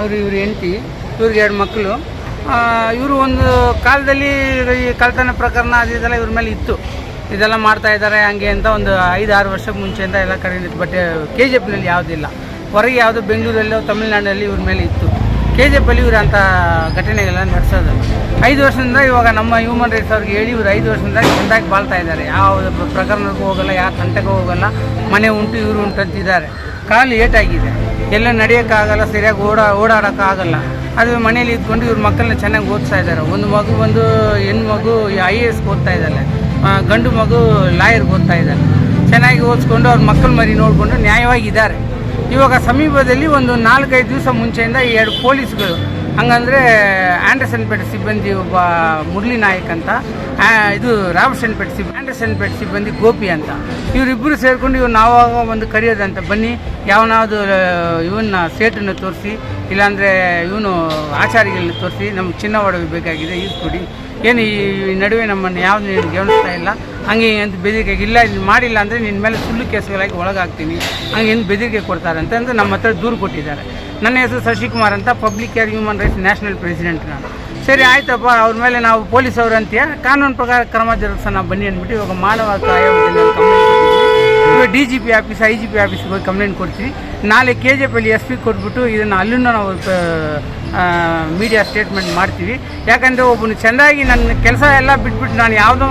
ಅವರು ಇವರು ಹೆಂಡತಿ, ಇವ್ರಿಗೆ ಎರಡು ಮಕ್ಕಳು. ಇವರು ಒಂದು ಕಾಲದಲ್ಲಿ ಈ ಕಳ್ತನ ಪ್ರಕರಣ ಅದು ಇದೆಲ್ಲ ಇವ್ರ ಮೇಲೆ ಇತ್ತು. ಇದೆಲ್ಲ ಮಾಡ್ತಾ ಇದ್ದಾರೆ ಹಂಗೆ ಅಂತ ಒಂದು ಐದು ಆರು ವರ್ಷ ಮುಂಚೆಯಿಂದ ಎಲ್ಲ ಕಡೆ ಇತ್ತು ಬಟ್ ಕೆ ಜಿ ಎಫ್ನಲ್ಲಿ ಯಾವುದಿಲ್ಲ ಹೊರಗೆ ಯಾವುದು ಬೆಂಗಳೂರಲ್ಲೋ ತಮಿಳ್ನಾಡಲ್ಲಿ ಇವ್ರ ಮೇಲೆ ಇತ್ತು. ಕೆ ಜಿ ಎಫಲ್ಲಿ ಇವ್ರು ಅಂಥ ಘಟನೆಗಳನ್ನ ನಡೆಸೋದು. ಐದು ವರ್ಷದಿಂದ ಇವಾಗ ನಮ್ಮ ಹ್ಯೂಮನ್ ರೈಟ್ಸ್ ಅವ್ರಿಗೆ ಹೇಳಿ ಇವರು ಐದು ವರ್ಷದಿಂದ ಚೆಂದಾಗಿ ಬಾಳ್ತಾ ಇದ್ದಾರೆ. ಯಾವ ಪ್ರಕರಣಕ್ಕೂ ಹೋಗಲ್ಲ, ಯಾವ ತಂಟೆಗೂ ಹೋಗಲ್ಲ. ಮನೆ ಉಂಟು, ಇವರು ಉಂಟು ಅಂತಿದ್ದಾರೆ. ಕಾಲು ಏಟಾಗಿದೆ. ಎಲ್ಲ ನಡೆಯೋಕ್ಕಾಗಲ್ಲ, ಸರಿಯಾಗಿ ಓಡಾ, ಓಡಾಡೋಕ್ಕಾಗಲ್ಲ. ಅದು ಮನೇಲಿ ಇದ್ಕೊಂಡು ಇವ್ರ ಮಕ್ಕಳನ್ನ ಚೆನ್ನಾಗಿ ಓದಿಸ್ತಾ ಇದ್ದಾರೆ. ಒಂದು ಮಗು ಬಂದು ಹೆಣ್ಣು ಮಗು ಐ ಎ ಎಸ್ಗೆ ಓದ್ತಾ ಇದ್ದಾಳೆ ಗಂಡು ಮಗು ಲಾಯರ್ಗೆ ಓದ್ತಾ ಇದ್ದಾರೆ ಚೆನ್ನಾಗಿ ಓದಿಸ್ಕೊಂಡು ಅವ್ರ ಮಕ್ಕಳ ಮರಿ ನೋಡಿಕೊಂಡು ನ್ಯಾಯವಾಗಿದ್ದಾರೆ ಇವಾಗ ಸಮೀಪದಲ್ಲಿ ಒಂದು ನಾಲ್ಕೈದು ದಿವಸ ಮುಂಚೆಯಿಂದ ಎರಡು ಪೊಲೀಸ್ಗಳು, ಹಂಗಂದರೆ ಆ್ಯಂಡರ್ಸನ್ಪೇಟೆ ಸಿಬ್ಬಂದಿ ಒಬ್ಬ ಮುರಳಿ ನಾಯಕ್ ಅಂತ ಇದು ಪೆಟ್ಸಿ ಆಂಡರ್ಸನ್ ಪೆಟ್ಸಿ ಸಿಬ್ಬಂದಿ ಗೋಪಿ ಅಂತ. ಇವರಿಬ್ಬರು ಸೇರಿಕೊಂಡು ಇವ್ರು ನಾವಾಗ ಒಂದು ಕರೆಯೋದಂತ ಬನ್ನಿ, ಯಾವನಾದ್ರು ಇವನ್ನ ಸೇಟನ್ನು ತೋರಿಸಿ, ಇಲ್ಲಾಂದರೆ ಇವನು ಆಚಾರಿಗಳನ್ನ ತೋರಿಸಿ, ನಮ್ಗೆ ಚಿನ್ನ ಒಡವೆ ಬೇಕಾಗಿದೆ ಕೊಡಿ. ಏನು ಈ ನಡುವೆ ನಮ್ಮನ್ನು ಯಾವ್ದು ನೀನು ಗಮನಿಸ್ತಾ ಇಲ್ಲ? ಹಂಗೆ ಅಂತ ಬೆದರಿಕೆ ಇಲ್ಲ ಇಲ್ಲಿ ಮಾಡಿಲ್ಲ ಅಂದರೆ ನಿನ್ನ ಮೇಲೆ ಸುಳ್ಳು ಕೇಸುಗಳಾಗಿ ಒಳಗಾಗ್ತೀನಿ. ಹಂಗೆ ಎಂದು ಬೆದರಿಕೆ ಕೊಡ್ತಾರೆ ಅಂತಂದು ನಮ್ಮ ಹತ್ರ ದೂರು ಕೊಟ್ಟಿದ್ದಾರೆ. ನನ್ನ ಹೆಸರು ಶಶಿಕುಮಾರ್ ಅಂತ public care human rights national president ನಾನು. ಸರಿ, ಆಯ್ತಪ್ಪ. ಅವ್ರ ಮೇಲೆ ನಾವು ಪೊಲೀಸ್ ಅವ್ರು ಅಂತೀಯ? ಕಾನೂನು ಪ್ರಕಾರ ಕ್ರಮ ಜರುಗಿಸೋಣ ಬನ್ನಿ ಅಂದ್ಬಿಟ್ಟು ಇವಾಗ ಮಾನವ ಹಕ್ಕು complaint D G P office I G P ಆಫೀಸ್ಗೆ ಹೋಗಿ ಕಂಪ್ಲೇಂಟ್ ಕೊಡ್ತೀವಿ. ನಾಳೆ ಕೆ ಜಿ ಪಿಲಿ ಎಸ್ ಪಿ ಕೊಟ್ಬಿಟ್ಟು ಇದನ್ನು ಅಲ್ಲಿಂದ ನಾವು ಮೀಡಿಯಾ ಸ್ಟೇಟ್ಮೆಂಟ್ ಮಾಡ್ತೀವಿ. ಯಾಕಂದರೆ ಒಬ್ಬನು ಚೆಂದಾಗಿ ನನ್ನ ಕೆಲಸ ಎಲ್ಲ ಬಿಟ್ಬಿಟ್ಟು ನಾನು ಯಾವುದೋ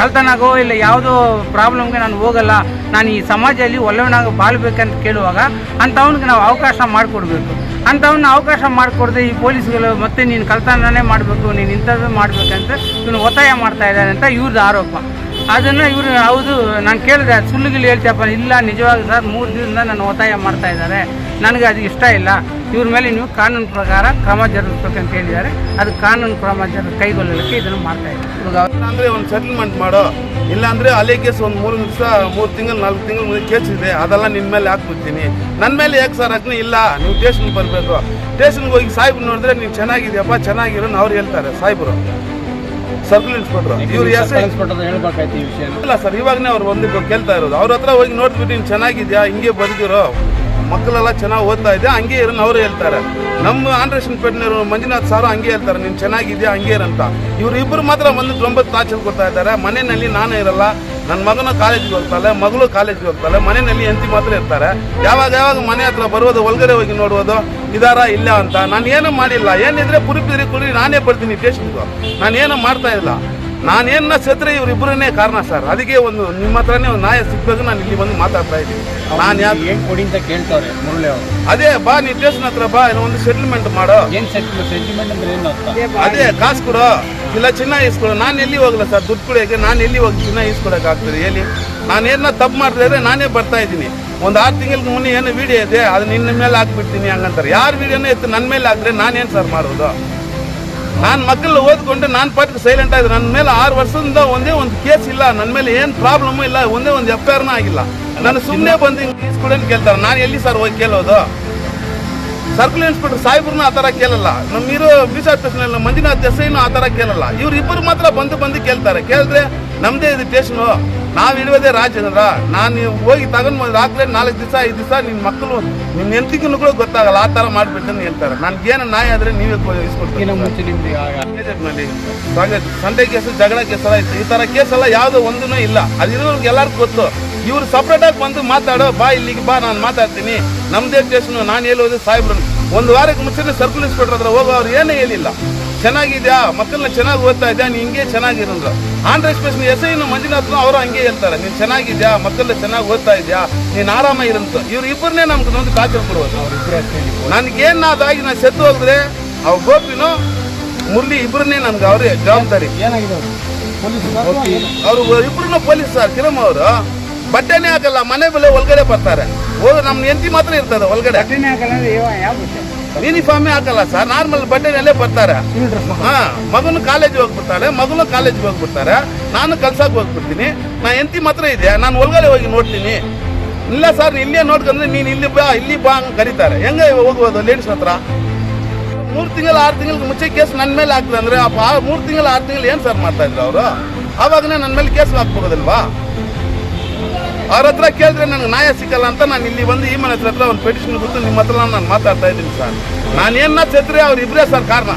ಕಳ್ತನಾಗೋ ಇಲ್ಲ ಯಾವುದೋ ಪ್ರಾಬ್ಲಮ್ಗೆ ನಾನು ಹೋಗಲ್ಲ, ನಾನು ಈ ಸಮಾಜದಲ್ಲಿ ಒಳ್ಳೆಯವನಾಗ ಬಾಳ್ಬೇಕಂತ ಕೇಳುವಾಗ ಅಂಥವ್ನಿಗೆ ನಾವು ಅವಕಾಶ ಮಾಡಿಕೊಡ್ಬೇಕು. ಅಂಥವನ್ನ ಅವಕಾಶ ಮಾಡಿಕೊಡ್ದೆ ಈ ಪೊಲೀಸ್ಗಳು ಮತ್ತೆ ನೀನು ಕಳ್ತನನೇ ಮಾಡಬೇಕು, ನೀನು ಇಂಥದ್ದು ಮಾಡಬೇಕಂತ ಇವನು ಒತ್ತಾಯ ಮಾಡ್ತಾ ಇದ್ದಾನೆ ಅಂತ ಇವ್ರದ್ದು ಆರೋಪ. ಅದನ್ನು ಇವರು, ಹೌದು, ನಾನು ಕೇಳಿದೆ ಸುಳ್ಳುಗಳು ಹೇಳ್ತೀಯಪ್ಪ, ಇಲ್ಲ ನಿಜವಾಗಿ ಸರ್, ಮೂರು ದಿನದಿಂದ ನಾನು ಒತ್ತಾಯ ಮಾಡ್ತಾ ಇದ್ದಾರೆ. ನನಗೆ ಅದು ಇಷ್ಟ ಇಲ್ಲ. ಇವ್ರ ಮೇಲೆ ನೀವು ಕಾನೂನು ಪ್ರಕಾರ ಕ್ರಮ ಜರುಗಿಸ್ಬೇಕಂತ ಹೇಳಿದ್ದಾರೆ. ಅದು ಕಾನೂನು ಕ್ರಮ ಜರು, ಕೈಗೊಳ್ಳಲಿಕ್ಕೆ ಇದನ್ನು ಮಾಡ್ತಾ ಇದ್ದಾರೆ. ಅಂದ್ರೆ ಒಂದು ಸೆಟಲ್ಮೆಂಟ್ ಮಾಡೋ, ಇಲ್ಲಾಂದ್ರೆ ಅಲ್ಲಿ ಕೇಸ್ ಒಂದು ಮೂರು ನಿಮಿಷ ಮೂರು ತಿಂಗಳು, ನಾಲ್ಕು ತಿಂಗಳು ಮುಂದೆ ಕೇಸ್ ಇದೆ, ಅದೆಲ್ಲ ನಿಮ್ಮ ಮೇಲೆ ಹಾಕ್ಬಿಡ್ತೀನಿ. ನನ್ನ ಮೇಲೆ ಯಾಕೆ ಸರ್ ಅಗ್ನಿ ಇಲ್ಲ, ನೀವು ಸ್ಟೇಷನ್ಗೆ ಬರಬೇಕು. ಸ್ಟೇಷನ್ಗೆ ಹೋಗಿ ಸಾಹೇಬ್ರು ನೋಡಿದ್ರೆ ನೀವು ಚೆನ್ನಾಗಿದೆಯಪ್ಪ ಚೆನ್ನಾಗಿರೋನು ಅವ್ರು ಹೇಳ್ತಾರೆ, ಸಾಹೇಬರು. ಸರ್ಕಲ್ ಇನ್ಸ್ಪೆಕ್ಟರ್ ಇವ್ರು ಹೇಳ್ಬೇಕಾಯ್ತು ಈ ವಿಷಯ ಇಲ್ಲ ಸರ್ ಇವಾಗನೇ ಅವ್ರು ಒಂದು ಕೇಳ್ತಾ ಇರೋದು. ಅವ್ರ ಹತ್ರ ಹೋಗಿ ನೋಡ್ಬಿಟ್ಟು ನೀನು ಚೆನ್ನಾಗಿದ್ಯಾ? ಹಿಂಗೆ ಬದುಕಿರೋ ಮಕ್ಕಳೆಲ್ಲ ಚೆನ್ನಾಗಿ ಓದ್ತಾ ಇದೆ ಹಂಗೆ ಇರೋನ್ ಅವ್ರು ಹೇಳ್ತಾರೆ. ನಮ್ಮ ಆನ್ರೇಷನ್ ಪೇಟ್ನವರು ಮಂಜುನಾಥ್ ಸಾರು ಹಂಗೆ ಹೇಳ್ತಾರೆ. ನೀನು ಚೆನ್ನಾಗಿದ್ಯಾ? ಹಂಗೆ ಇರಂತ. ಇವ್ರು ಇಬ್ಬರು ಮಾತ್ರ ಬಂದು ತೊಂಬತ್ತು ತಾಚಲ್ ಕೊಡ್ತಾ ಇದ್ದಾರೆ. ಮನೆಯಲ್ಲಿ ನಾನೇ ಇರಲ್ಲ. ನನ್ನ ಮಗನ ಕಾಲೇಜಿಗೆ ಹೋಗ್ತಾಳೆ, ಮಗಳು ಕಾಲೇಜಿಗೆ ಹೋಗ್ತಾಳೆ, ಮನೆಯಲ್ಲಿ ಎಂತಿ ಮಾತ್ರ ಇರ್ತಾರೆ. ಯಾವಾಗ ಯಾವಾಗ ಮನೆ ಹತ್ರ ಬರೋದು ಒಳಗಡೆ ಹೋಗಿ ನೋಡುವುದು, ಇದಾರ ಇಲ್ಲ ಅಂತ. ನಾನು ಏನೂ ಮಾಡಿಲ್ಲ. ಏನಿದ್ರೆ ಪುರಿಪಿರಿ ಕುರಿ ನಾನೇ ಬರ್ತೀನಿ ಸ್ಟೇಷನ್ಗೆ ನಾನು ಏನೂ ಮಾಡ್ತಾ ಇಲ್ಲ. ನಾನೇನ ಸತ್ರೆ ಇವರಿಬ್ಬರನ್ನೇ ಕಾರಣ ಸರ್? ಅದಕ್ಕೆ ಒಂದು ನಿಮ್ಮ ಹತ್ರನೇ ಒಂದು ನ್ಯಾಯ ಸಿಗ್ಬೇಕು ನಾನು ಇಲ್ಲಿ ಬಂದು ಮಾತಾಡ್ತಾ ಇದ್ದೀನಿ. ನಾನು ಯಾಕೆ ಏನು ಕೊಡಿ ಅಂತ ಕೇಳ್ತಾರೆ ಮುರಳಿ ಅವರು. ಅದೇ ಬಾ ನೀ ಸ್ಟೇಷನ್ ಹತ್ರ ಬಾ ಏನೋ ಒಂದು ಸೆಟಲ್ಮೆಂಟ್ ಮಾಡೋ. ಏನು ಸೆಟಲ್ಮೆಂಟ್ ಅಂದ್ರೆ ಏನು ಅಂತ ಅದೇ ಕಾಸು ಕೊಡೋ. ಇಲ್ಲ ಚಿನ್ನ ಇಸ್ಕೊಡೋ ನಾನು ಎಲ್ಲಿ ಹೋಗಲ್ಲ ಸರ್? ದುಡ್ಡು ಕೊಡೋಕ್ಕೆ ನಾನು ಎಲ್ಲಿ ಹೋಗಿ ಚಿನ್ನ ಇಸ್ಕೊಡಕ್ಕೆ ಆಗ್ತದೆ? ಹೇಳಿ. ನಾನು ಏನನ್ನ ತಪ್ಪು ಮಾಡಿದ್ರೆ ನಾನೇ ಬರ್ತಾ ಇದ್ದೀನಿ. ಒಂದು ಆರು ತಿಂಗಳಿಗೆ ಮುನ್ನ ಏನು ವಿಡಿಯೋ ಇದೆ ಅದು ನಿನ್ನ ಮೇಲೆ ಹಾಕ್ಬಿಡ್ತೀನಿ ಹಂಗಂತಾರೆ. ಯಾರು ವಿಡಿಯೋನೇ ಇತ್ತು ನನ್ನ ಮೇಲೆ ಹಾಕಿದ್ರೆ ನಾನೇನು ಸರ್ ಮಾಡೋದು? ನಾನು ಮಕ್ಕಳು ಓದ್ಕೊಂಡು ನಾನು ಪಾಟಿಗೆ ಸೈಲೆಂಟ್ ಆಗಿದೆ ನನ್ನ ಮೇಲೆ ಆರು ವರ್ಷದಿಂದ ಒಂದೇ ಒಂದು ಕೇಸ್ ಇಲ್ಲ. ನನ್ನ ಮೇಲೆ ಏನು ಪ್ರಾಬ್ಲಮ್ಮು ಇಲ್ಲ, ಒಂದೇ ಒಂದು ಎಫ್ ಐ ಆರ್ನೂ ಆಗಿಲ್ಲ. ನಾನು ಸುಮ್ಮನೆ ಬಂದು ಹಿಂಗೆ ಕೇಳ್ತಾರೆ. ನಾನು ಎಲ್ಲಿ ಸರ್ ಹೋಗಿ ಕೇಳೋದು? ಸರ್ಕಲ್ ಇನ್ಸ್ಪೆಕ್ಟರ್ ಸಾಹೇಬ್ರನ್ನ ಆ ಥರ ಕೇಳಲ್ಲ. ನಮ್ಮಿರೋ ಪೀಸ್ ಆಫೀಸ್ನಲ್ಲಿ ಮಂಜುನಾಥ್ ಎಸ್ಐನು ಆ ಥರ ಕೇಳಲ್ಲ. ಇವ್ರು ಇಬ್ಬರು ಮಾತ್ರ ಬಂದು ಬಂದು ಕೇಳ್ತಾರೆ. ಕೇಳಿದ್ರೆ ನಮ್ಮದೇ ಇದು ಸ್ಟೇಷನು ನಾವು ಇಳಿಯೋದೇ ರಾಜೇಂದ್ರ ನಾನು ನೀವು ಹೋಗಿ ತಗೊಂಡು ರಾತ್ರಿ ನಾಲ್ಕು ದಿವಸ ಐದು ದಿವಸ ನಿನ್ನ ಮಕ್ಕಳು ನಿಮ್ಮ ಹೆಂಡತಿಗೂ ಕೂಡ ಗೊತ್ತಾಗಲ್ಲ ಆ ಥರ ಮಾಡಿಬಿಟ್ಟು ಹೇಳ್ತಾರೆ. ನನಗೇನು ನಾಯಿ ಆದರೆ ನೀವೇ ಇಸ್ಕೊಡ್ತೀನಿ. ಸಂಡೆ ಕೇಸು ಜಗಳ ಕೇಸ್ ಎಲ್ಲ ಇತ್ತು ಈ ತರ ಕೇಸ್ ಎಲ್ಲ ಯಾವ್ದು ಒಂದೂ ಇಲ್ಲ. ಅದಿರೋರ್ಗೆ ಎಲ್ಲರಿಗೂ ಗೊತ್ತು. ಇವ್ರು ಸಪ್ರೇಟಾಗಿ ಬಂದು ಮಾತಾಡೋ ಬಾ ಇಲ್ಲಿಗೆ ಬಾ ನಾನು ಮಾತಾಡ್ತೀನಿ. ನಮ್ದೇ ಸ್ಟೇಷನ್ ನಾನು ಹೇಳೋದು ಸಾಹೇಬ್ರು. ಒಂದು ವಾರಕ್ಕೆ ಮುಂಚೆನೇ ಸರ್ಕಲ್ ಇನ್ಸ್ಪೆಕ್ಟರ್ ಹತ್ರ ಹೋಗೋ ಅವ್ರು ಏನೇ ಹೇಳಿಲ್ಲ. ಚೆನ್ನಾಗಿದ್ಯಾ? ಮಕ್ಕಳನ್ನ ಚೆನ್ನಾಗಿ ಓದ್ತಾ ಇದ್ಯಾ? ನೀನು ಹಿಂಗೆ ಚೆನ್ನಾಗಿರಂದ್ರು. ಆಂಧ್ರ ಎಕ್ಸ್ಪ್ರೆಸ್ ಎಸ್ ಐನು ಅವರು ಹಂಗೆ ಹೇಳ್ತಾರೆ. ನೀನು ಚೆನ್ನಾಗಿದ್ಯಾ? ಮಕ್ಕಳನ್ನ ಚೆನ್ನಾಗಿ ಓದ್ತಾ ಇದ್ಯಾ? ನೀನು ಆರಾಮ ಇರಂತ. ಇವ್ರು ಇಬ್ಬರನ್ನೇ ನಮ್ಗೆ ಒಂದು ಕಾತು ಕೊಡುವುದು ನನಗೇನು ಅದಾಗಿ ನಾನು ಸೆತ್ತು ಹೋಗಿದ್ರೆ ಅವ್ ಗೋಪಿನು ಮುರಳಿ ಇಬ್ಬರನ್ನೇ ನನ್ಗೆ ಅವರೇ ಜವಾಬ್ದಾರಿ. ಅವ್ರು? ಅವರು ಇಬ್ರು ಪೊಲೀಸ್ ಸರ್ ಕಿರಮ್ ಅವರು. ಬಟ್ಟೆನೇ ಹಾಕಲ್ಲ, ಮನೆ ಬೆಲೆ ಒಳಗಡೆ ಬರ್ತಾರೆ. ಹೋದ್ರೆ ನಮ್ಮ ಹೆಂಡತಿ ಮಾತ್ರ ಇರ್ತದೆ ಒಳಗಡೆ. ಯೂನಿಫಾರ್ಮೇ ಹಾಕಲ್ಲ ಸರ್ ನಾರ್ಮಲ್ ಬಟ್ಟೆನಲ್ಲೇ ಬರ್ತಾರೆ. ಹಾ ಮಗನು ಕಾಲೇಜ್ ಹೋಗ್ಬಿಡ್ತಾಳೆ ಮಗನು ಕಾಲೇಜ್ ಹೋಗ್ಬಿಡ್ತಾರೆ. ನಾನು ಕಲ್ಸಕ್ಕೆ ಹೋಗ್ಬಿಡ್ತೀನಿ. ನಾ ಎಂತಿ ಮಾತ್ರ ಇದೆ. ನಾನು ಒಳಗಡೆ ಹೋಗಿ ನೋಡ್ತೀನಿ. ಇಲ್ಲ ಸರ್ ಇಲ್ಲೇ ನೋಡ್ಕೊಂಡ್ರೆ ನೀನು ಇಲ್ಲಿ ಬಾ ಇಲ್ಲಿ ಬಾ ಅಂತ ಕರೀತಾರೆ. ಹೆಂಗೆ ಹೋಗ್ಬೋದು ಲೇಡೀಸ್ ಹತ್ರ? ಮೂರು ತಿಂಗಳು ಆರು ತಿಂಗಳಿಗೆ ಮುಂಚೆ ಕೇಸ್ ನನ್ನ ಮೇಲೆ ಆಗ್ತದೆ ಅಂದ್ರೆ ಆ ಮೂರು ತಿಂಗಳು ಆರು ತಿಂಗಳು ಏನು ಸರ್ ಮಾಡ್ತಾ ಇದ್ರು ಅವರು? ಆವಾಗನೇ ನನ್ನ ಮೇಲೆ ಕೇಸ್ ಹಾಕ್ಬೋದಲ್ವಾ ಅವ್ರ ಹತ್ರ ಕೇಳಿದ್ರೆ ನನಗೆ ನ್ಯಾಯ ಸಿಕ್ಕಲ್ಲ ಅಂತ ನಾನು ಇಲ್ಲಿ ಬಂದು ಈ ಮನೆ ಹತ್ರ ಒಂದು ಪೆಟಿಷನ್ ಕೊಟ್ಟು ನಿಮ್ಮ ಹತ್ರ ನಾನು ಮಾತಾಡ್ತಾ ಇದ್ದೀನಿ ಸರ್. ನಾನು ಸೆತ್ರೆ ಅವ್ರು ಇಬ್ಬರೇ ಸರ್ ಕಾರಣ.